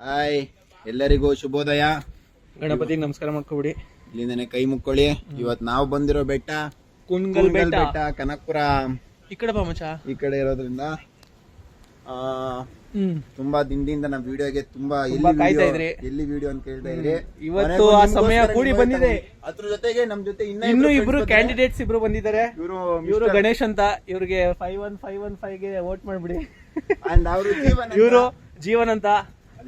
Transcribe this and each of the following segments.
Hi ಎಲ್ಲರಿಗೂ ಶುಭೋದಯ. ಗಣಪತಿ ನಮಸ್ಕಾರ ಮಾಡ್ಕೊಬಿಡಿ. ಇಲ್ಲಿಂದನೆ ಕೈ ಮುಕ್ಕೊಳ್ಳಿ. ಇವತ್ ನಾವು ಬಂದಿರೋ ಬೆಟ್ಟ ಕುಂಗಲ್ ಬೆಟ್ಟ. ಕನಕಪುರ. ಈ ಕಡೆ ಬಾ ಮಚ್ಚ. ಈ ಕಡೆ ಇರೋದ್ರಿಂದ ಆ, ತುಂಬಾ ದಿನದಿಂದ ನಮ್ಮ ವಿಡಿಯೋಗೆ ತುಂಬಾ ತುಂಬಾ ಎಲ್ಲಿ ಕಾಯ್ತಾ ಇದ್ರಿ. ಎಲ್ಲಿ ವಿಡಿಯೋ ಅಂತ ಕೇಳ್ತಾ ಇದ್ರಿ. ಇವತ್ತು ಆ ಸಮಯ ಕೂಡಿ ಬಂದಿದೆ. ಅದ್ರ ಜೊತೆಗೆ ನಮ್ ಜೊತೆ ಇನ್ನ ಇನ್ನು ಇಬ್ರು ಕ್ಯಾಂಡಿಡೇಟ್ಸ್ ಇಬ್ರು ಬಂದಿದ್ದಾರೆ. ಇವರು ಇವರು ಗಣೇಶ್ ಅಂತ. ಇವ್ರಿಗೆ ಫೈವ್ ಒನ್ ಫೈವ್ ಒನ್ ಫೈವ್ಗೆ ವೋಟ್ ಮಾಡ್ಬಿಡಿ. ಅಂಡ್ ಅವರು ಜೀವನ ಇವರು ಜೀವನ್ ಅಂತ.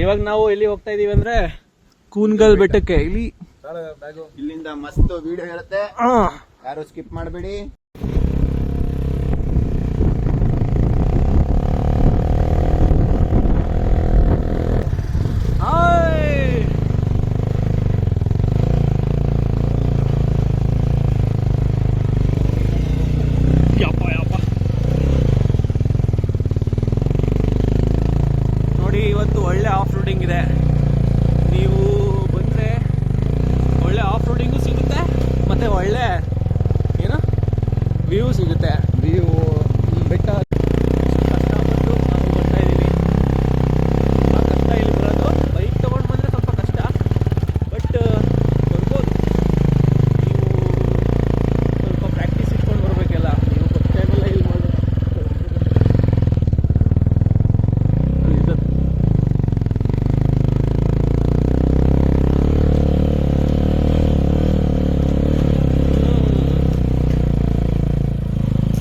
ಇವಾಗ. ನಾವು ಇಲ್ಲಿ ಹೋಗ್ತಾ ಇದೀವಿ ಅಂದ್ರೆ ಕೂನ್ಗಲ್ ಬೆಟ್ಟಕ್ಕೆ. ಇಲ್ಲಿ ಇಲ್ಲಿಂದ ಮಸ್ತ್ ವಿಡಿಯೋ ಇರುತ್ತೆ ಹಾ ಯಾರು ಸ್ಕಿಪ್ ಮಾಡಬೇಡಿ ಹಾಯ್ ಯಪ್ಪ ಯಪ್ಪ ನೋಡಿ ಇವತ್ತು ಒಳ್ಳೆ ಆಫ್ ರೋಡಿಂಗ್ ಇದೆ ನೀವು ಬಂದರೆ ಒಳ್ಳೆ ಆಫ್ ರೋಡಿಂಗು ಸಿಗುತ್ತೆ ಮತ್ತು ಒಳ್ಳೆ ಏನು ವ್ಯೂ ಸಿಗುತ್ತೆ ವ್ಯೂ ಬೆಟ್ಟ ಕಷ್ಟಪಟ್ಟು ನಾವು ಬರ್ತಾ ಇದ್ದೀವಿ ತುಂಬ ಕಷ್ಟ ಇಲ್ಲಿ ಬರೋದು ಬೈಕ್ ತೊಗೊಂಡು ಬಂದರೆ ಸ್ವಲ್ಪ ಕಷ್ಟ ಬಟ್ ಬರ್ಬೋದು ನೀವು ಸ್ವಲ್ಪ ಪ್ರಾಕ್ಟೀಸ್ ಇಟ್ಕೊಂಡು ಬರಬೇಕಲ್ಲ ನೀವು ಫಸ್ಟ್ ಟೈಮೆಲ್ಲ ಇಲ್ಲಿ ಮಾಡಬೇಕು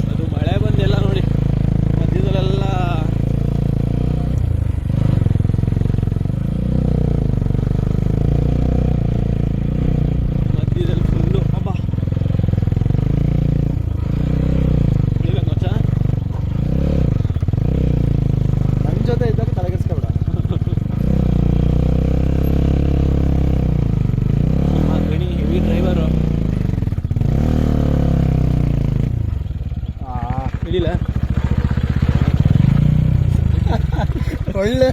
ಅದು ಮಳೆ ಬಂದೆಲ್ಲ ನೋಡಿ ಮಧ್ಯದಲ್ಲೆಲ್ಲ ಮಧ್ಯದಲ್ಲಿ ಫುಲ್ಲು ಅಬ್ಬಾ ಇಳಿಬೇಕು ಮಚ್ಚ ನನ್ನ ಜೊತೆ ಇದ್ದಾಗ ತಲೆಗೆಡ್ಸ್ಕೊಬೇಡ ಗಣಿ ಹೆವಿ ಡ್ರೈವರು ಇಳಿಲ್ಲ ಒಳ್ಳೆ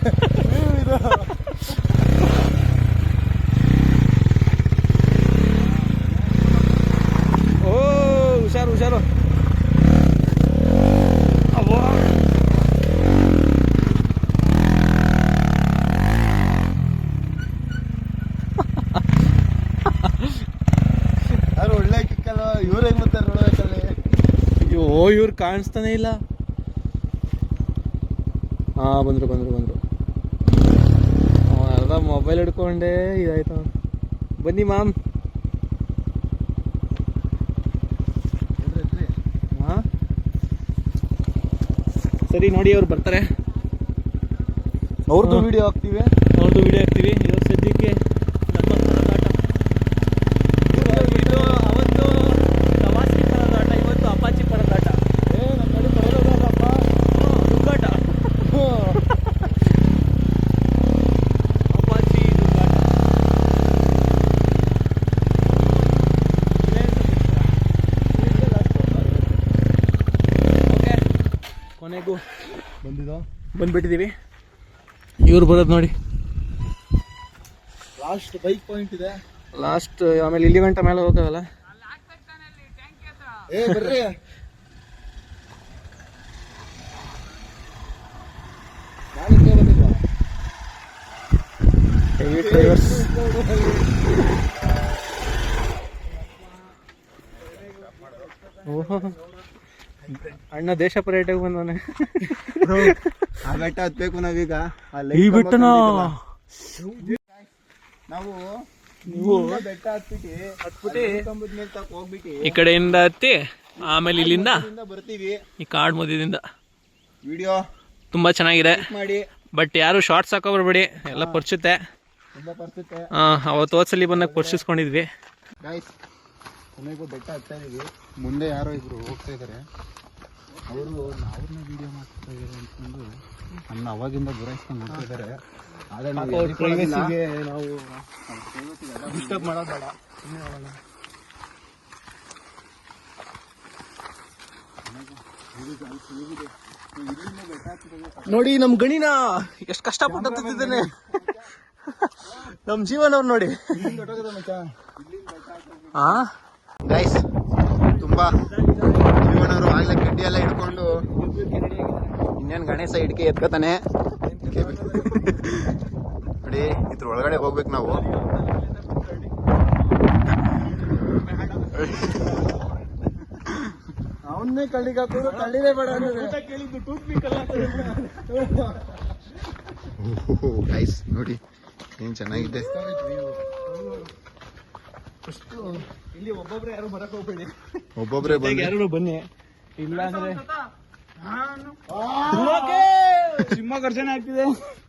ಓ ಹುಷಾರು ಹುಷಾರು. ಒಳ್ಳೆ ಕಿಕ್ಕಲ್ಲ ಇವ್ರು ಹೆಂಗ್ ಬರ್ತಾರೆ ನೋಡ್ಬೇಕಲ್ಲಿ ಅಯ್ಯೋ ಇವ್ರು ಕಾಣಿಸ್ತಾನೆ ಇಲ್ಲ. ಹಾ ಬಂದರು ಬಂದರು ಬಂದರು. ಅರ್ಧ ಮೊಬೈಲ್ ಹಿಡ್ಕೊಂಡೆ ಇದಾಯ್ತು. ಬನ್ನಿ ಮ್ಯಾಮ್ ಹಾ? ಸರಿ ನೋಡಿ ಅವ್ರು ಬರ್ತಾರೆ. ಅವ್ರದ್ದು. ವಿಡಿಯೋ ಹಾಕ್ತಿವಿ. ಅವ್ರದ್ದು ವಿಡಿಯೋ ಹಾಕ್ತೀವಿ ಇವಾಗ ಸದ್ಯಕ್ಕೆ ನಮ್ಮ ಪರದಾಟ ಇದು ಅವತ್ತು ಪ್ರವಾಸಿ ಪರದಾಟ ಇವತ್ತು ಅಪಾಚಿ ಪರದಾಟ ಏ ನಮ್ಮ ಕಡೆ ಬರೋದಪ್ಪ ದುಗ್ಗಾಟ ಅಪಾಚಿ ದುಗ್ಗಾಟ ಓಕೆ ಕೊನೆಗೂ ಬಂದಿದ್ದು ಬಂದ್ಬಿಟ್ಟಿದ್ದೀವಿ ಇವ್ರು ಬರೋದು ನೋಡಿ. ಲಾಸ್ಟ್ ಬೈಕ್ ಪಾಯಿಂಟ್ ಇದೆ. ಲಾಸ್ಟ್ ಆಮೇಲೆ ಇಲ್ಲಿ ಗಂಟೆ ಮೇಲೆ ಹೋಗಲ್ಲ ಏ ಬರ್ರಿ. ಹೆವಿ ಡ್ರೈವರ್ಸ್ ಓಹೋ. ಅಣ್ಣ ದೇಶ ಪರ್ಯಟಕ ಬಂದವನೆ. ಆ ಬೆಟ್ಟ ಹತ್ಬೇಕು ನಾವೀಗ. ಈ ಬೆಟ್ಟ ಬೆಟ್ಟನ? ನಾವು ನೀವು ಬೆಟ್ಟ ಹತ್ಬಿಟ್ಟು ಹತ್ಬಿಟ್ಟು ಕಂಬದ ಮೇಲೆ ತಕ ಹೋಗ್ಬಿಟ್ಟು ಈ ಕಡೆಯಿಂದ ಹತ್ತಿ ಆಮೇಲೆ ಇಲ್ಲಿಂದ ಬರ್ತೀವಿ. ಈ ಕಾಡ್ ಮಧ್ಯದಿಂದ. ವಿಡಿಯೋ ತುಂಬಾ ಚೆನ್ನಾಗಿದೆ. ಮಾಡಿ. ಬಟ್ ಯಾರು ಶಾರ್ಟ್ಸ್ ಹಾಕೋ ಬರ್ಬೇಡಿ ಎಲ್ಲ ಪರ್ಚುತ್ತೆ. ತುಂಬಾ ಆ, ಅವತ್ತು ಹೋದ್ಸಲಿ ಬಂದಾಗ ಪರ್ಚಿಸ್ಕೊಂಡಿದ್ವಿ. ಗಾಯ್ಸ್ ಕೊನೆಗೂ ಬೆಟ್ಟ ಹತ್ತಾ ಇದೀವಿ. ಮುಂದೆ ಯಾರೋ ಇಬ್ರು ಹೋಗ್ತಾ ಇದ್ದಾರೆ ಅವರು ಅವ್ರನ್ನ ವಿಡಿಯೋ ಮಾಡ್ತಾ ಇದ್ದಾರೆ ಅಂತಂದು ನನ್ನ ಅವಾಗಿಂದ ಗುರಾಯಿಸ್ಕೊಂಡು ಮಾಡ್ತಿದ್ದಾರೆ ಆದರೆ ನಾವು ನಾವು ಡಿಸ್ಟರ್ಬ್ ಮಾಡೋದು ಬೇಡ ನೋಡಿ ನಮ್ ಗಣಿನ ಎಷ್ಟು ಕಷ್ಟಪಟ್ಟು ಹತ್ತಿದ್ದೇನೆ. ನಮ್ ಜೀವನ ಅವ್ರು ನೋಡಿ. ಆ? ಗೈಸ್ ತುಂಬಾ ಜೀವನವರು ಆಗ್ಲೇ ಕಡ್ಡಿ ಎಲ್ಲ ಹಿಡ್ಕೊಂಡು ಇನ್ನೇನು ಗಣೇಶ ಇಟ್ಕೆ ಎತ್ಕೋತಾನೆ. ನೋಡಿ ಇದ್ರ ಒಳಗಡೆ ಹೋಗ್ಬೇಕು ನಾವು. ಅವನ್ನೇ ಕಳ್ಳಿಗೆ ಹಾಕೋದು ಕಳ್ಳಿನೇ ಬೇಡ ಗೈಸ್ ನೋಡಿ ಏನ್ ಚೆನ್ನಾಗಿದೆ. ಇಲ್ಲಿ ಒಬ್ಬೊಬ್ರೆ ಯಾರು ಬರಕ್ ಹೋಗ್ಬೇಡಿ. ಒಬ್ಬೊಬ್ರೆ ಬಂದು ಯಾರು ಬನ್ನಿ. ಇಲ್ಲ ಅಂದ್ರೆ ಸಿಂಹ ಗರ್ಜನೆ ಆಗ್ತಿದೆ.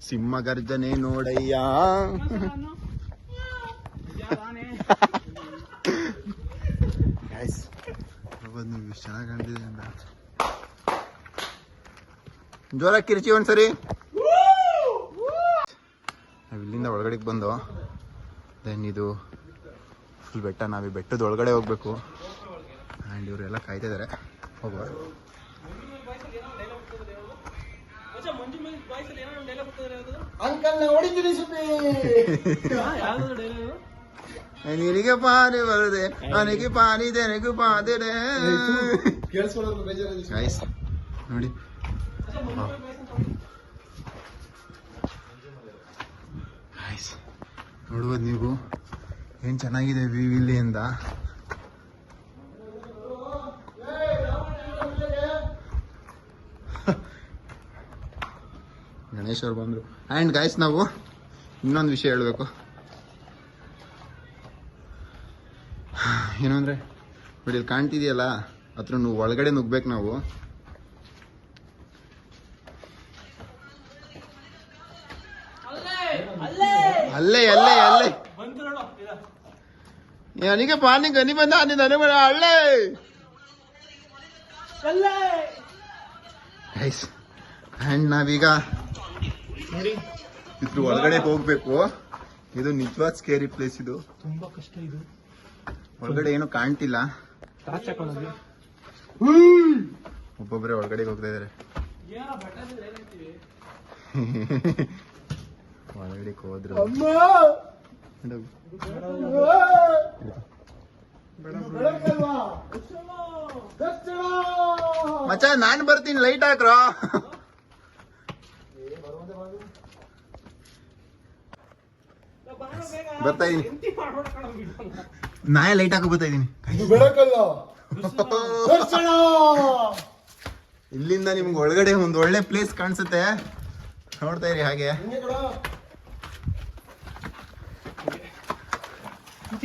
ಸಿಂಹ ಗರ್ಜನೆ ನೋಡಯ್ಯ ಗೈಸ್ ನೀವು ಎಷ್ಟು ಚೆನ್ನಾಗಿ ಕಾಣ್ತಿದೆ ಅಂತ. ಜೋರಾಗಿ ಕಿರ್ಚಿ ಒಂದ್ಸರಿ. ನಾವು ಇಲ್ಲಿಂದ ಒಳಗಡೆಗೆ ಬಂದು ದೆನ್ ಇದು ಫುಲ್ ಬೆಟ್ಟ ನಾವು ಬೆಟ್ಟದೊಳಗಡೆ ಬೆಟ್ಟದ ಒಳಗಡೆ ಹೋಗ್ಬೇಕು. ಆ್ಯಂಡ್ ಇವರೆಲ್ಲ ಕಾಯ್ತಾ ಇದ್ದಾರೆ ಹೋಗುವ. ಅಂಕಲ್ ಹೊಡಿತೀನಿ ಸುಮ್ಮನೆ. ನಿನಗೆ ಪಾನಿ ಬರದೆ ನನಗೆ ಪಾನಿ ಇದೆ ನನಗೂ ಪಾದಿದೆ ನೋಡಿ. ನೋಡ್ಬೋದು ನೀವು. ಏನು ಚೆನ್ನಾಗಿದೆ ವ್ಯೂ ಇಲ್ಲಿಂದ? ಗಣೇಶ್ ಅವ್ರು ಬಂದರು. ಆ್ಯಂಡ್ ಗಾಯ್ಸ್ ನಾವು ಇನ್ನೊಂದು ವಿಷಯ ಹೇಳಬೇಕು. ಏನು ಅಂದರೆ ನೋಡಿ ಇಲ್ಲಿ ಕಾಣ್ತಿದೆಯಲ್ಲ? ಹತ್ರ ನೀವು ಒಳಗಡೆ ನುಗ್ಬೇಕು ನಾವು. ಅಲ್ಲೇ. ಅಲ್ಲೇ ಅಲ್ಲೇ. ನನಗೆ ಪಾನಿ ಗನಿ ಬಂದ ನೀ ನನಗೆ ಬೇಡ, ಅಲ್ಲೇ ಗೈಸ್ ಆ್ಯಂಡ್ ನಾವೀಗ ಇದ್ರ ಒಳಗಡೆ ಹೋಗ್ಬೇಕು. ಇದು ನಿಜವಾದ ಸ್ಕೇರಿ ಪ್ಲೇಸ್ ಇದು. ತುಂಬಾ ಕಷ್ಟ ಇದು. ಒಳಗಡೆ ಏನು ಕಾಣ್ತಿಲ್ಲ. ಒಬ್ಬೊಬ್ಬರೇ ಒಳಗಡೆ ಹೋಗ್ತಾ ಇದಾರೆ. ಒಳಗಡೆ ಹೋದ್ರು. ಮಚ್ಚ ನಾನ್ ಬರ್ತೀನಿ ಲೈಟ್ ಹಾಕ್ರ. ಬರ್ತಾ ಇದೀನಿ. ನಾಯ ಲೈಟ್ ಹಾಕೋ ಬರ್ತಾ ಇದೀನಿ. ಇಲ್ಲಿಂದ ನಿಮ್ಗೆ ಒಳಗಡೆ ಒಂದು ಒಳ್ಳೆ ಪ್ಲೇಸ್ ಕಾಣಿಸುತ್ತೆ. ನೋಡ್ತಾ ಇರಿ ಹಾಗೆ ಹಿಂಗೆ ಕಣ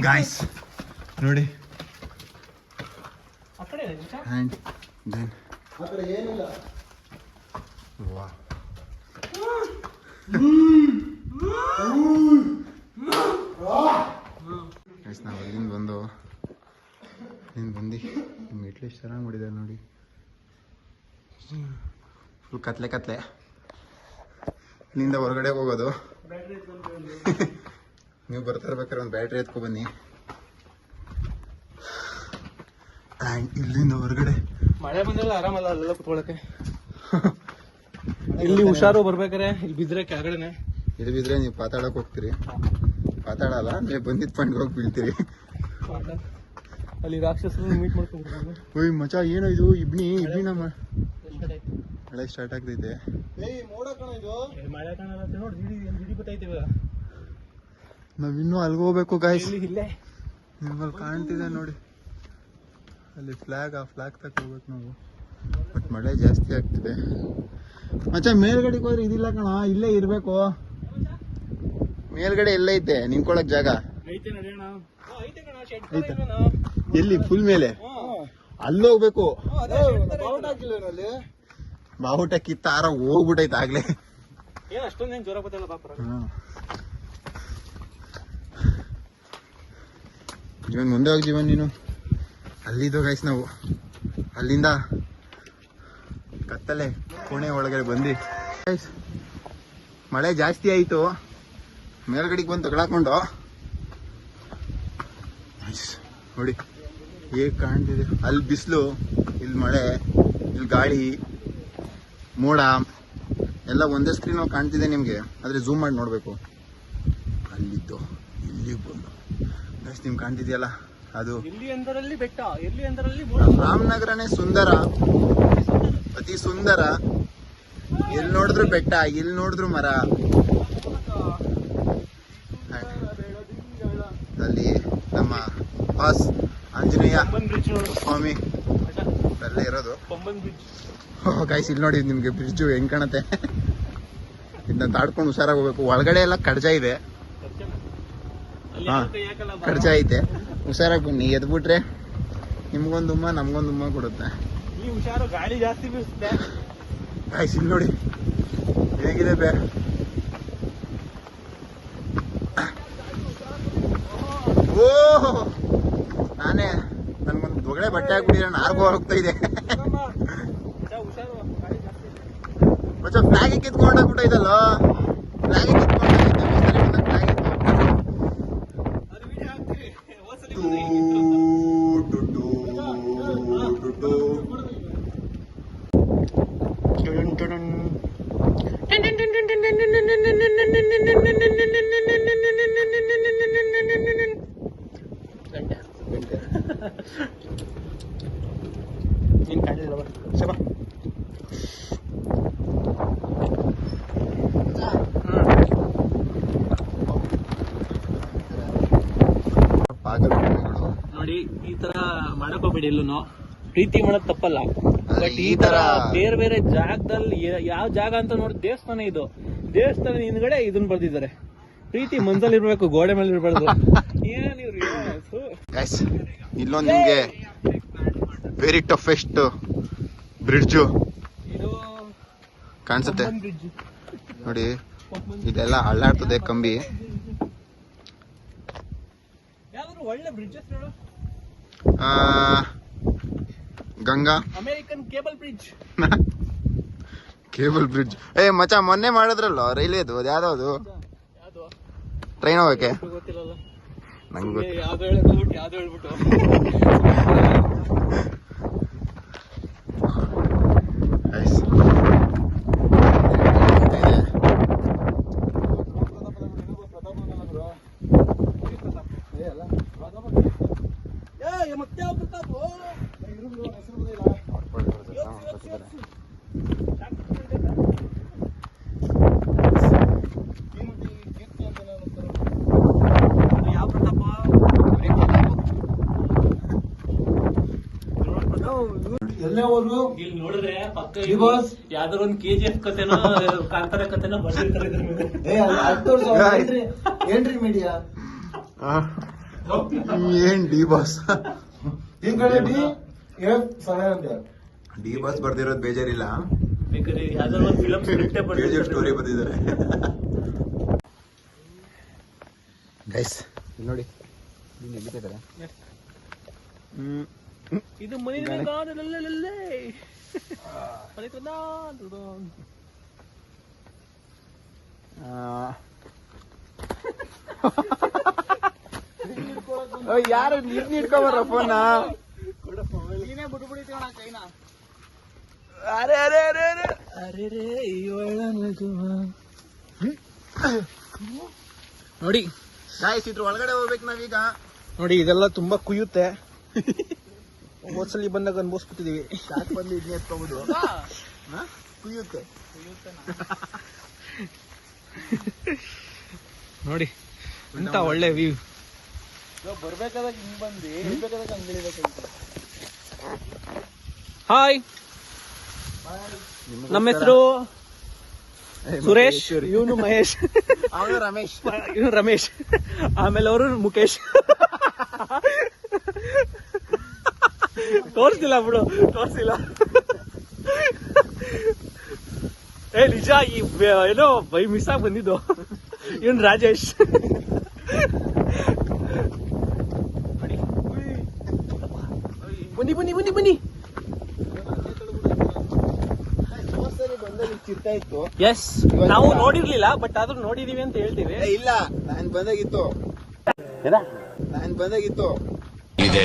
ಗಾಯ್ಸ್ ನೋಡಿ. ಆ್ಯಂಡ್ ದೆನ್ ನಾವು ಬಂದು ಅಲ್ಲಿಂದ ಬಂದು ಮೆಟ್ಲು ಎಷ್ಟು ಚೆನ್ನಾಗಿ ಮಾಡಿದ್ದಾರೆ ನೋಡಿ. ಫುಲ್ ಕತ್ಲೆ ಕತ್ಲೆ. ನಿಂದ ಹೊರಗಡೆ ಹೋಗೋದು. ನೀವು ಬರ್ತಾ ಇರ್ಬೇಕಾದ್ರೆ ಒಂದು ಬ್ಯಾಟ್ರಿ ಎತ್ಕೊ ಬನ್ನಿ ಆ್ಯಂಡ್ ಇಲ್ಲಿಂದ ಹೊರಗಡೆ. ಮಳೆ ಬಂದಿಲ್ಲ ಆರಾಮಲ್ಲ ಅಲ್ಲೆಲ್ಲ ಕುತ್ಕೊಳಕ್ಕೆ. ಇಲ್ಲಿ ಹುಷಾರು ಬರ್ಬೇಕಾರೆ ಇಲ್ಲಿ ಬಿದ್ರೆ ಕೆಳಗಡೆನೆ. ಇಲ್ಲಿ ಬಿದ್ರೆ ನೀವು ಪಾತಾಡಕ್ ಹೋಗ್ತೀರಿ. ಪಾತಾಡಲ್ಲ ನೀವು ಬಂದಿದ್ದ ಪಾಯಿಂಟ್ ಹೋಗಿ ಬೀಳ್ತೀರಿ. ಅಲ್ಲಿ ರಾಕ್ಷಸರು ಮೀಟ್ ಮಾಡ್ಕೊಂಡು ಓಯ್ ಮಚ ಏನೋ ಇದು ಇಬ್ನಿ ಇಬ್ನಿ ನಮ್ಮ ಮಳೆ ಸ್ಟಾರ್ಟ್ ಆಗ್ತೈತೆ. ಏಯ್ ಮೋಡ ಕಣ ಇದು. ಮಳೆ ಕಾಣಲ್ಲ ನೋಡಿ ಬಿಡಿ ಬಿಡಿ ಬತ್ತೈತೆ ಇನ್ನೂ ಅಲ್ಲಿಗೆ ಹೋಗ್ಬೇಕು ಗಾಯ್ಸ್ ಇಲ್ಲಿ ಇಲ್ಲೇ. ನಿಮ್ಮಲ್ಲಿ ಕಾಣ್ತಿದೆ ನೋಡಿ. ಅಲ್ಲಿ ಫ್ಲಾಗ್ ಆ ಫ್ಲಾಗ್ ತಕ್ಕ ಹೋಗ್ಬೇಕು ನಾವು. ಬಟ್ ಮಳೆ ಜಾಸ್ತಿ ಆಗ್ತಿದೆ. ಮಚ್ಚ ಮೇಲ್ಗಡೆಗೆ ಹೋದ್ರೆ ಇದಿಲ್ಲ ಕಣ. ಇಲ್ಲೇ ಇರ್ಬೇಕು. ಮೇಲ್ಗಡೆ ಎಲ್ಲ ಐತೆ? ನಿಂತ್ಕೊಳಕ್ ಜಾಗ? ಐತೆ ನಡೆಯೋಣ ಐತೆ ಕಣ ಶೆಡ್ ಐತೆ. ಎಲ್ಲಿ? ಫುಲ್ ಮೇಲೆ? ಅಲ್ಲಿ ಹೋಗ್ಬೇಕು. ಬಾವುಟ ಕಿತ್ತಾರ ಹೋಗ್ಬಿಟ್ಟೈತೆ ಆಗ್ಲೇ. ಅಷ್ಟೊಂದೇನ್ ಜ್ವರ ಜೀವನ್ ಮುಂದೆ ಹೋಗಿ ಜೀವನ್ ನೀನು. ಅಲ್ಲಿದ್ದು ಗೈಸ್ ನಾವು. ಅಲ್ಲಿಂದ ಕತ್ತಲೆ ಕೋಣೆ ಒಳಗಡೆ ಬಂದು ಗೈಸ್ ಮಳೆ ಜಾಸ್ತಿ ಆಯಿತು. ಮೇಲ್ಗಡೆಗೆ ಬಂದು ತಗೊಳಕೊಂಡು ನೋಡಿ, ಹೇಗೆ ಕಾಣ್ತಿದೆ. ಅಲ್ಲಿ ಬಿಸಿಲು, ಇಲ್ಲಿ ಮಳೆ, ಇಲ್ಲಿ ಗಾಳಿ, ಮೋಡ, ಎಲ್ಲ ಒಂದೇ ಸ್ಕ್ರೀನ್ ಕಾಣ್ತಿದೆ ನಿಮಗೆ. ಆದರೆ ಝೂಮ್ ಮಾಡಿ ನೋಡಬೇಕು. ಅಲ್ಲಿದ್ದು, ಇಲ್ಲಿಗೆ ಬಂದು. ಗೈಸ್ ನಿಮ್ಗೆ ಕಾಣ್ತಿದೆಯಲ್ಲ? ಅದು ಎಲ್ಲಿ ಬೆಟ್ಟ ಎಲ್ಲಿ ರಾಮನಗರನೇ ಸುಂದರ. ಅತಿ ಸುಂದರ. ಎಲ್ಲಿ ನೋಡಿದ್ರು ಬೆಟ್ಟ ಇಲ್ಲಿ ನೋಡಿದ್ರು ಮರ. ಅಲ್ಲಿ ನಮ್ಮ ಬಾಸ್ ಆಂಜನೇಯ ಸ್ವಾಮಿ ಅಲ್ಲೇ ಇರೋದು. ಕಾಯಿಸಿ ಇಲ್ಲಿ ನೋಡಿ ನಿಮ್ಗೆ ಬ್ರಿಡ್ಜು ಹೆಂಗ್ ಕಾಣತ್ತೆ. ಇದನ್ನ ತಾಡ್ಕೊಂಡು ಹುಷಾರಾಗಿ ಹೋಗ್ಬೇಕು. ಒಳಗಡೆ ಎಲ್ಲ ಕಡ್ಜ ಇದೆ. ಹಾ. ಐತೆ ಹುಷಾರಾಗಿ ಬನ್ನಿ ಎದ್ಬಿಟ್ರೆ ನಿಮ್ಗೊಂದು ಉಮ್ಮ ನಮ್ಗೊಂದು ಉಮ್ಮ ಕೊಡುತ್ತೆ. ಈ ಹುಷಾರು ಗಾಳಿ ಜಾಸ್ತಿ ಬೀಸುತ್ತೆ ಗಾಯ್ಸ್ ಇಲ್ಲಿ ನೋಡಿ. ಹೇಗಿದೆ ಬೇ? ಓ ನಾನೇ ನನ್ಗೊಂದು ದೊಗಳೆ ಬಟ್ಟೆ ಹಾಕ್ಬಿಟ್ಟಿದ್ರೆ ನಾರ್ಗೋ ಹೋಗ್ತಾ ಇದೆ. ಮಚ್ಚ ಫ್ಲಾಗ್ ಕಿತ್ಕೊಂಡು ಹೋಗ್ಬಿಟ್ಟೈತಲ್ಲ ಫ್ಲಾಗ್ ಕಿತ್ಕೊಂಡು ಫ್ಲಾಗ್ ಅದು ವಿಡಿಯೋ ಹಾಕ್ತೀವಿ ಹೋದ್ಸಲಿ ನೀನ್ ಕಾಣಿಲ್ಲ ಬಾ. ಸಬಾ ಪಾಗಲ್ ನೋಡಿ ಈ ತರ ಮಾಡಕೋಬೇಡಿ ಹೋಗ್ಬೇಡಿ ಎಲ್ಲೂ ಪ್ರೀತಿ ಮಾಡೋದ್ ತಪ್ಪಲ್ಲ. ಬಟ್ ಈ ತರ ಬೇರೆ ಬೇರೆ ಜಾಗದಲ್ಲಿ ಯಾವ ಜಾಗ ಅಂತ ನೋಡಿ ದೇವಸ್ಥಾನ ಇದು. ದೇವಸ್ಥಾನ ಹಿಂದ್ಗಡೆ ಇದನ್ನ ಬರ್ದಿದ್ದಾರೆ. ಪ್ರೀತಿ ಮನ್ಸಲ್ಲಿ ಇರ್ಬೇಕು ಗೋಡೆ ಮೇಲೆ ಇರ್ಬಾರ್ದು ಏನ್ ಇವ್ರು ಗೈಸ್ ಇಲ್ಲೊಂದು ನಿಮ್ಗೆ ವೆರಿ ಟಫೆಸ್ಟ್ ಬ್ರಿಡ್ಜು ಕಾಣಿಸುತ್ತೆ? ನೋಡಿ ಇದೆಲ್ಲ ಹಳ್ಳಾಡ್ತದೆ ಕಂಬಿ. Ganga. American cable bridge cable bridge ಏ ಮಚ್ಚ ಮೊನ್ನೆ ಮಾಡಿದ್ರಲ್ಲ ರೈಲ್ವೆ ಅದು ಯಾವ್ದು ಯಾವ್ದು? ಟ್ರೈನ್ ಹೋಗಕ್ಕೆ? ನಂಗೆ ಗೊತ್ತು ಯಾವ್ದು ಹೇಳ್ಬಿಟ್ಟು ಯಾವ್ದು ಹೇಳ್ಬಿಟ್ಟು ಗೈಸ್ ಏ ಮತ್ತೆ ಯಾವ ಪ್ರತಾಪ್ ಯಾವ ಪ್ರತಾಪ ಹೋದ್ರು ಇಲ್ಲಿ ನೋಡಿದ್ರೆ ಪಕ್ಕ boss. ಯಾವ್ದಾರ ಒಂದ್ ಕೆಜಿ ಎಫ್ ಕತೆನೋ ಕಾಂತಾರ ಕಥೆನ ಬರ್ದಿರ್ತಾರೆ ಇದ್ರ ಮೇಲೆ. ಏ ಅಲ್ಲಿ ಹತ್ತು ವರ್ಷ ಏನ್ರಿ? ಏನ್ರಿ ಮೀಡಿಯಾ ಏನ್ ಡಿ ಬಾಸ್ ಈ ಕಡೆ ಡಿ? ಎಫ್ ಸಹಾಯ ಅಂತ ಡಿ ಬಾಸ್ ಬರ್ದಿರೋದು ಬೇಜಾರಿಲ್ಲ. ಬೇಕಾದ್ರೆ ಯಾವ್ದಾರ ಒಂದ್ ಫಿಲಮ್ ಸ್ಕ್ರಿಪ್ಟೇ ಬೇಜಾರ್ ಸ್ಟೋರಿ ಬರ್ದಿರ್ತಾರೆ ಬರ್ದಿದ್ದಾರೆ ಗೈಸ್ ನೋಡಿ. ನೀನ್ ಎಲ್ಲಿದ್ದಾರೆ ಹ್ಮ್. ಇದು ಮನೆ ಬೇಕಾದಲ್ಲೇ ಮನೆ ಯಾರು ನೀರ್ ಇಟ್ಕೊಂಬರ ಫೋನ? ಅರೆ ಅರೆ ಅರೆ ಅರೆ. ಅರೆ ರೇ ನೋಡಿ ಗಾಯ್ಸ್ ಇದ್ರ ಒಳಗಡೆ ಹೋಗ್ಬೇಕು ನಾವೀಗ. ನೋಡಿ ಇದೆಲ್ಲ ತುಂಬಾ ಕುಯ್ಯುತ್ತೆ. ಹೋದ್ಸಲಿ ಬಂದಾಗ ಅನ್ಭವಿಸ್ಬಿಟ್ಟಿದೀವಿ. ಯಾಕೆ ಬಂದು ಇದನ್ನ ಎತ್ಕೊಬೋದು ಕುಯ್ಯುತ್ತೆ. ನೋಡಿ ಎಂತ ಒಳ್ಳೆ ವ್ಯೂ ಬರ್ಬೇಕಾದಾಗ ಹಿಂಗ್ ಬಂದು ಇರ್ಬೇಕಾದಾಗ ಹಂಗ್ ಹಾಯ್ ನಮ್ಮ ಹೆಸರು ಸುರೇಶ್ ಇವನು ಮಹೇಶ್. ಅವನು ರಮೇಶ್. ಇವನು ರಮೇಶ್. ಆಮೇಲೆ ಅವರು ಮುಖೇಶ್ ತೋರಿಸ್ತಿಲ್ಲ ಬಿಡು ತೋರ್ಸಿಲ್ಲ. ಏ ನಿಜ ಈ ಏನೋ ಬೈ ಮಿಸ್ ಆಗಿ ಬಂದಿದ್ದು. ಇವನ್ ರಾಜೇಶ್. ಬನ್ನಿ ಬನ್ನಿ ಬನ್ನಿ ಬನ್ನಿ. ಇತ್ತು ಎಸ್ ನಾವು ನೋಡಿರ್ಲಿಲ್ಲ ಬಟ್ ಆದ್ರೂ ನೋಡಿದೀವಿ ಅಂತ ಹೇಳ್ತೀವಿ. ಇಲ್ಲ ನಾನು ಬಂದಾಗಿತ್ತು. ನಾನು ಬಂದಾಗಿತ್ತು. ಇದೆ.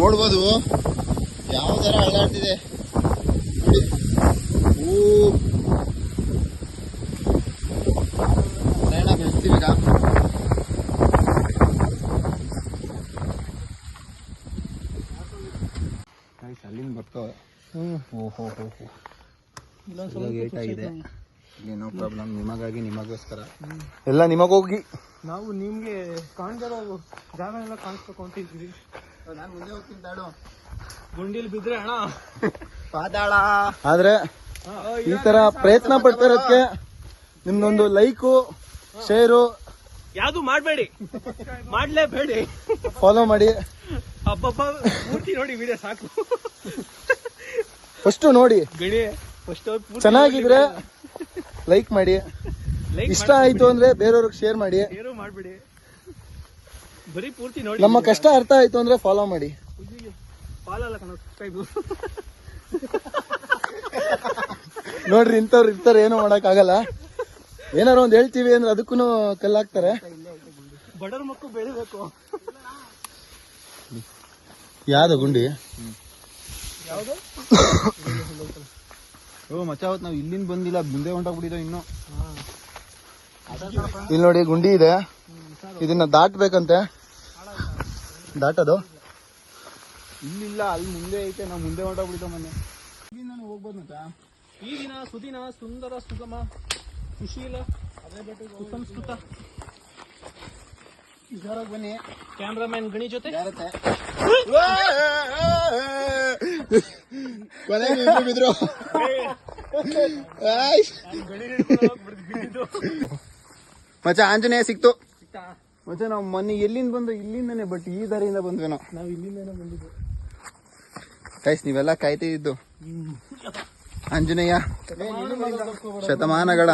ನೋಡ್ಬೋದು. ಯಾವ ಥರ ಅಳ್ಳಾಡ್ತಿದೆ ನೋಡಿ. ಹೂ ಪ್ರಯಾಣ ಬೆಳೆಸ್ತೀವಿ ಈಗ. ಆಯ್ತು ಅಲ್ಲಿಂದ ಬರ್ತವೆ ಓಹೋ ಹೋ ಹೋ ಲೇಟ್ ಆಗಿದೆ ಏನೋ ಪ್ರಾಬ್ಲಮ್. ನಿಮಗಾಗಿ ನಿಮಗೋಸ್ಕರ. ಎಲ್ಲ ನಿಮಗೋಗಿ. ನಾವು ನಿಮ್ಗೆ ಕಾಣ್ದಿರೋ ಜಾಗ ಎಲ್ಲ ಕಾಣಿಸ್ಬೇಕು ಅಂತಿದ್ವಿ ನಾನು ಮುಂದೆ ಹೋಗ್ತೀನಿ ತಾಡು. ಗುಂಡಿಲ್ ಬಿದ್ರೆ ಅಣ್ಣ. ಪಾದಾಳ ಆದ್ರೆ ಈ ತರ ಪ್ರಯತ್ನ ಪಡ್ತಾ ಇರೋದಕ್ಕೆ ನಿಮ್ದೊಂದು ಲೈಕು ಶೇರು. ಯಾವ್ದು ಮಾಡ್ಬೇಡಿ. ಮಾಡ್ಲೇಬೇಡಿ. ಫಾಲೋ ಮಾಡಿ. ಹಬ್ಬಬ್ಬ ಪೂರ್ತಿ ನೋಡಿ ವಿಡಿಯೋ ಸಾಕು. ಫಸ್ಟ್ ನೋಡಿ. ಗಣಿ ಫಸ್ಟ್ ಚೆನ್ನಾಗಿದ್ರೆ ಲೈಕ್ ಮಾಡಿ. ಇಷ್ಟ ಆಯ್ತು ಅಂದ್ರೆ ಬೇರೆಯವ್ರಿಗೆ ಶೇರ್ ಮಾಡಿ. ಬರೀ ಪೂರ್ತಿ ನೋಡಿ. ನಮ್ಮ ಕಷ್ಟ ಅರ್ಥ ಆಯ್ತು ಅಂದ್ರೆ ಫಾಲೋ ಮಾಡಿ. ನೋಡ್ರಿ ಇಂಥವ್ರು ಇರ್ತಾರೆ ಏನೋ ಮಾಡಕ್ ಆಗಲ್ಲ ಏನಾರು ಒಂದ್ ಹೇಳ್ತೀವಿ ಅಂದ್ರೆ ಅದಕ್ಕೂ ಕಲ್ಲಾಕ್ತಾರೆ. ಬಡವ್ರ ಮಕ್ಕಳು ಬೆಳಿಬೇಕು. ಯಾವ್ದು ಗುಂಡಿ? ಯಾವುದು? ಓ ಮಚ್ಚ ನಾವು ಇಲ್ಲಿಂದ ಬಂದಿಲ್ಲ ಮುಂದೆ ಹೊಂಟೋಗ್ಬಿಟ್ಟಿದ್ದೋ ಇನ್ನು. ಇಲ್ಲಿ ನೋಡಿ ಗುಂಡಿ ಇದೆ. ಇದನ್ನ ದಾಟ್ಬೇಕಂತೆ. ದಾಟದು? ಇಲ್ಲಿಲ್ಲ ಅಲ್ಲಿ ಮುಂದೆ ಐತೆ ನಾವು ಮುಂದೆ ಹೊಂಟೋಗ್ಬಿಟ್ಟಿದ್ದೋ ಮೊನ್ನೆ. ನಾನು ಹೋಗ್ಬೋದು ಅಂತ ಈ ದಿನ ಸುದಿನ ಸುಂದರ ಸುಗಮ ಸುಶೀಲ ಸುಸಂಸ್ಕೃತ. ಹುಷಾರಾಗಿ ಬನ್ನಿ. ಕ್ಯಾಮ್ರಾಮನ್ ಗಣಿ ಜೊತೆ. ಯಾರತ್ತೆ ಕೊನೆಗೆ ಇಬ್ರು ಬಿದ್ರು. ಆಯ್. ಮಚ್ಚ ಆಂಜನೇಯ ಸಿಕ್ತು? ಮತ್ತೆ ನಾವು ಮೊನ್ನೆ ಎಲ್ಲಿಂದ ಬಂದು ಇಲ್ಲಿಂದನೇ ಬಟ್ ಈ ದಾರಿಯಿಂದ ಬಂದ್ವಿ ನಾವು. ನಾವು ಇಲ್ಲಿಂದನೇ ಬಂದಿದ್ದು. ಕೈಸ್ ನೀವೆಲ್ಲ ಕಾಯ್ತಿದ್ದು. ಆಂಜನೇಯ ಶತಮಾನಗಳ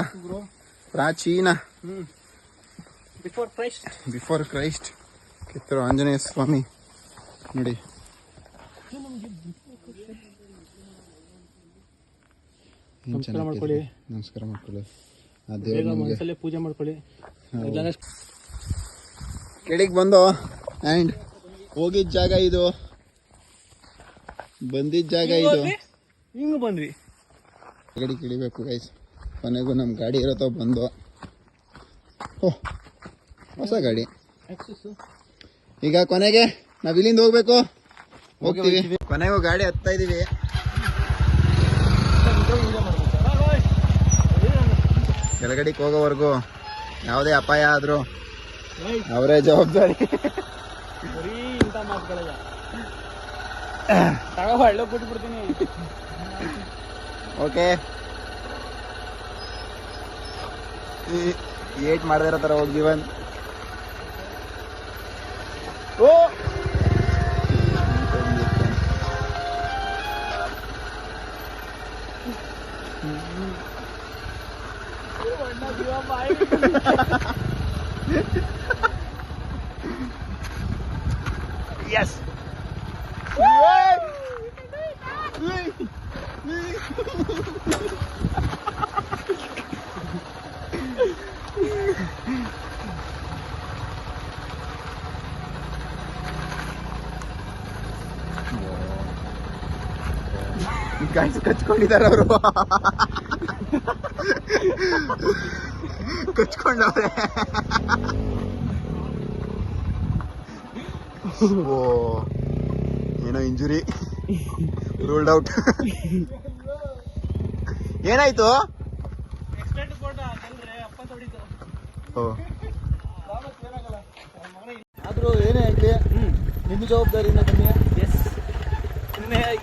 ಪ್ರಾಚೀನ. Before Christ before Christ Kittur Anjaneya Swamy. ನೋಡಿ. ನಮಸ್ಕಾರ. ಮಾಡ್ಕೊಳ್ಳಿ. ನಮಸ್ಕಾರ ಮಾಡ್ಕೊಳ್ಳಿ. ಆ ದೇವ್ರು ಪೂಜೆ ಮಾಡ್ಕೊಳ್ಳಿ. ಕೆಳಗೆ ಬಂದು ಆ್ಯಂಡ್ ಹೋಗಿದ್ದ ಜಾಗ ಇದು. ಬಂದಿದ್ದ ಜಾಗ ಇದು. ಹಿಂಗೆ ಬಂದ್ವಿ ಗಾಡಿ ಕಿಳಿಬೇಕು ಗೈಸ್ ಕೊನೆಗೂ ನಮ್ಮ ಗಾಡಿ ಇರತ್ತೋ ಬಂದು. ಓ ಹೊಸ ಗಾಡಿ. ಈಗ ಕೊನೆಗೆ ನಾವು ಇಲ್ಲಿಂದ ಹೋಗ್ಬೇಕು. ಹೋಗ್ತೀವಿ. ಕೊನೆಗೂ ಗಾಡಿ ಹತ್ತಾ ಇದೀವಿ. ಕೆಳಗಡೆಗೆ ಹೋಗೋವರೆಗೂ ಯಾವುದೇ ಅಪಾಯ ಆದ್ರೂ ಅವರೇ ಜವಾಬ್ದಾರಿ. ಬರೀ ಇಂಥ ಮಾತುಗಳಲ್ಲ. ತಗೋ ಹಳ್ಳ ಬಿಟ್ಬಿಡ್ತೀನಿ ಓಕೆ. ಏಟ್ ಮಾಡದೇ ಇರೋ ಥರ ಹೋಗಿ ಜೀವನ್ ಓ! ಎಸ್ ಗಾಯ್ಸ್ ಕಚ್ಕೊಂಡಿದ್ದಾರೆ ಅವರು ಕಚ್ಕೊಂಡವ್ರೆ. ಓ ಏನೋ ಇಂಜುರಿ ರೂಲ್ಡ್ ಔಟ್ ಏನಾಯ್ತು? ಆದ್ರೂ ಏನೇ ಆಗಲಿ ನಿಮ್ಮ ಜವಾಬ್ದಾರಿಯಿಂದ ಕಮ್ಮಿ ಎಸ್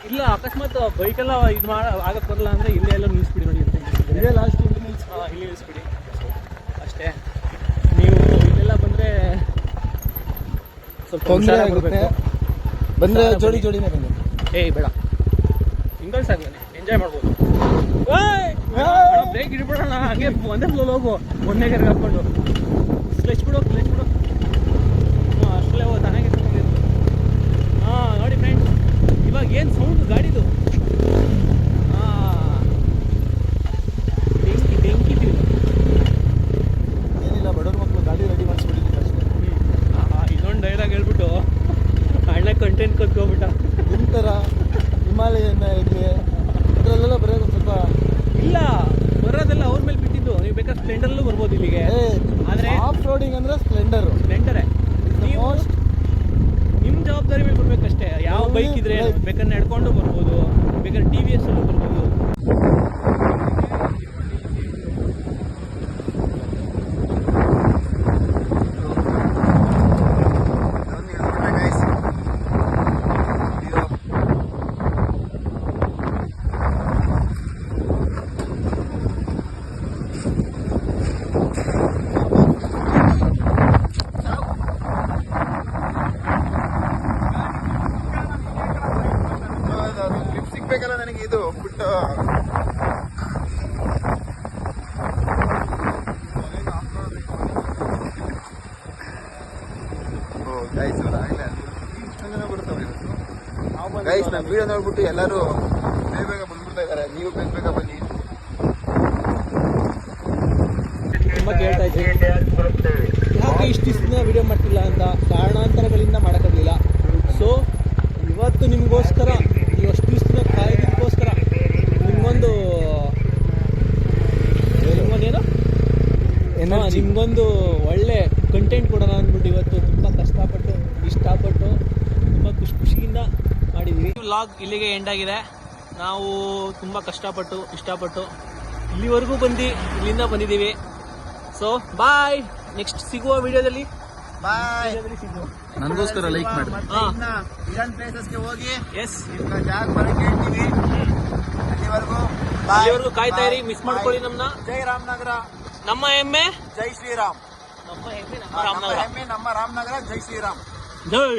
ಇಲ್ಲ ಅಕಸ್ಮಾತ್ ಬೈಕೆಲ್ಲ ಇದು ಮಾಡ ಆಗಕ್ಕೆ ಬರಲ್ಲ ಅಂದ್ರೆ ಇಲ್ಲೇ ಎಲ್ಲ ನಿಲ್ಲಿಸ್ಬಿಡಿ ನೋಡಿ ಇಲ್ಲೇ ಲಾಸ್ಟ್ ಇಲ್ಲಿ ನಿಲ್ಲಿಸ್ಬಿಡಿ ಅಷ್ಟೇ ನೀವು ಇಲ್ಲೆಲ್ಲ ಬಂದ್ರೆ ಸ್ವಲ್ಪ ತೊಂದರೆ ಆಗುತ್ತೆ. ಬಂದ್ರೆ ಜೋಡಿ. ಜೋಡಿನೇ ಬನ್ನಿ. ಏಯ್ ಬೇಡ. ಸಿಂಗಲ್ಸ್ ಆಗ್ಲೇನೆ. ಎಂಜಾಯ್ ಮಾಡ್ಬೋದು. ಓಯ್ ಬ್ರೇಕ್ ಇಡ್ಬಿಡೋಣ. ಹಂಗೆ ಒಂದೇ ಫ್ಲೋ ಹೋಗು. ಒಂದೇ ಕೆರೆಗೆ ಹಾಕೊಂಡು ಕ್ಲಚ್ ಬಿಡು ಕ್ಲಚ್ ಬಿಡು. ಅಷ್ಟೇ ಹೋಗಿ. ಚೆನ್ನಾಗಿ ಹಾಂ ನೋಡಿ ಫ್ರೆಂಡ್ಸ್ ಇವಾಗ ಏನು ಸೌಂಡ್ ಗಾಡಿದು ಹಾಂ ಬೆಂಕಿ ಬೆಂಕಿ ತಿರು ಏನಿಲ್ಲ ಬಡವ್ರ ಮಕ್ಕಳು ಗಾಡಿ ರೆಡಿ ಮಾಡಿಸ್ಬಿಟ್ಟಿದ್ದೀನಿ ಅಷ್ಟೇ ಇದೊಂದು ಡೈಲಾಗ್ ಹೇಳ್ಬಿಟ್ಟು ಅಣ್ಣ ಕಟ್ ಹೋಗ್ಬಿಟ್ಟ ಥರ ಹಿಮಾಲಯನ ಇಲ್ಲಿ ಅದರಲ್ಲೆಲ್ಲ ಬರೋದು ಸ್ವಲ್ಪ ಇಲ್ಲ ಬರೋದೆಲ್ಲ ಅವ್ರ ಮೇಲೆ ಬಿಟ್ಟಿದ್ದು. ನೀವು ಬೇಕಾದ್ರೆ ಸ್ಪ್ಲೆಂಡರ್ಲ್ಲೂ ಬರ್ಬೋದು ಇಲ್ಲಿಗೆ. ಆದ್ರೆ ಆಫ್ ರೋಡಿಂಗ್ ಅಂದ್ರೆ ಸ್ಪ್ಲೆಂಡರ್. ಸ್ಪ್ಲೆಂಡರೇ ನೀವು ನಿಮ್ಮ ಜವಾಬ್ದಾರಿ ಮೇಲೆ ಬರ್ಬೇಕಷ್ಟೇ. ಯಾವ ಬೈಕ್ ಇದ್ರೆ. ಬೇಕಾದ್ರೆ ನಡ್ಕೊಂಡು ಬರ್ಬೋದು ಬೇಕಾದ್ರೆ ಟಿ ವಿ ಎಸ್ ಅಲ್ಲೂ ಬರ್ಬೋದು ಕ್ಲಿಪ್ ಸಿಗ್ಬೇಕಲ್ಲ ನನಗೆ ಇದು ಬಿಟ್ಟು ಗೈಸ್ ನಮ್ಮ ವಿಡಿಯೋ ನೋಡ್ಬಿಟ್ಟು ಎಲ್ಲರೂ ಬೇಗ ಬೇಗ ಬಂದ್ಬಿಡ್ತಾ ಇದ್ದಾರೆ ನೀವು ಬೇಗ ಬೇಗ ಬನ್ನಿ. ತುಂಬ ಕೇಳ್ತಾ ಯಾಕೆ ಇಷ್ಟು ದಿನ ವಿಡಿಯೋ ಮಾಡ್ತಿಲ್ಲ ಅಂತ ಕಾರಣಾಂತರಗಳಿಂದ ಮಾಡೋಕ್ಕಾಗಲಿಲ್ಲ? ಸೊ ಇವತ್ತು ನಿಮಗೋಸ್ಕರ ನೀವು ಅಷ್ಟು ದಿನ ಕಾಯ್ದಿದ್ದಕ್ಕೋಸ್ಕರ ನಿಮ್ಗೊಂದು ಏನೋ ನಿಮ್ಗೊಂದು ಒಳ್ಳೆ ಕಂಟೆಂಟ್ ಕೊಡೋಣ ಅಂದ್ಬಿಟ್ಟು ಇವತ್ತು ತುಂಬ ಕಷ್ಟಪಟ್ಟು ಇಷ್ಟಪಟ್ಟು ತುಂಬ ಖುಷಿ ಖುಷಿಯಿಂದ ಮಾಡಿದ್ವಿ ವ್ಲಾಗ್ ಇಲ್ಲಿಗೆ ಎಂಡ್ ಆಗಿದೆ. ನಾವು ತುಂಬ ಕಷ್ಟಪಟ್ಟು ಇಷ್ಟಪಟ್ಟು ಇಲ್ಲಿವರೆಗೂ ಬಂದು ಇಲ್ಲಿಂದ ಬಂದಿದ್ದೀವಿ. ಸೊ ಬಾಯ್ ನೆಕ್ಸ್ಟ್ ಸಿಗುವ ವಿಡಿಯೋದಲ್ಲಿ ಬಾಯ್ ಸಿಗುವ. ನನಗೋಸ್ಕರ ಲೈಕ್ ಮಾಡಿ ಹಾಂ. ಇರಾನ್ ಪ್ಲೇಸಸ್ಗೆ ಹೋಗಿ ಎಸ್ ಜಾಗ ಬರಕ್ಕೆ ಹೇಳ್ತೀವಿ. ಅಲ್ಲಿವರೆಗೂ ಅಲ್ಲಿವರೆಗೂ ಕಾಯ್ತಾ ಇರಿ ಮಿಸ್ ಮಾಡ್ಕೊಳ್ಳಿ ನಮ್ಮನ್ನ ಜೈ ರಾಮನಗರ. ನಮ್ಮ ಹೆಮ್ಮೆ? ಜೈ ಶ್ರೀರಾಮ್. ನಮ್ಮ ಹೆಮ್ಮೆ ನಮ್ಮ ನಮ್ಮ ರಾಮನಗರ. ಹೆಮ್ಮೆ ನಮ್ಮ ರಾಮನಗರ ಜೈ ಶ್ರೀರಾಮ್. ಜೈ.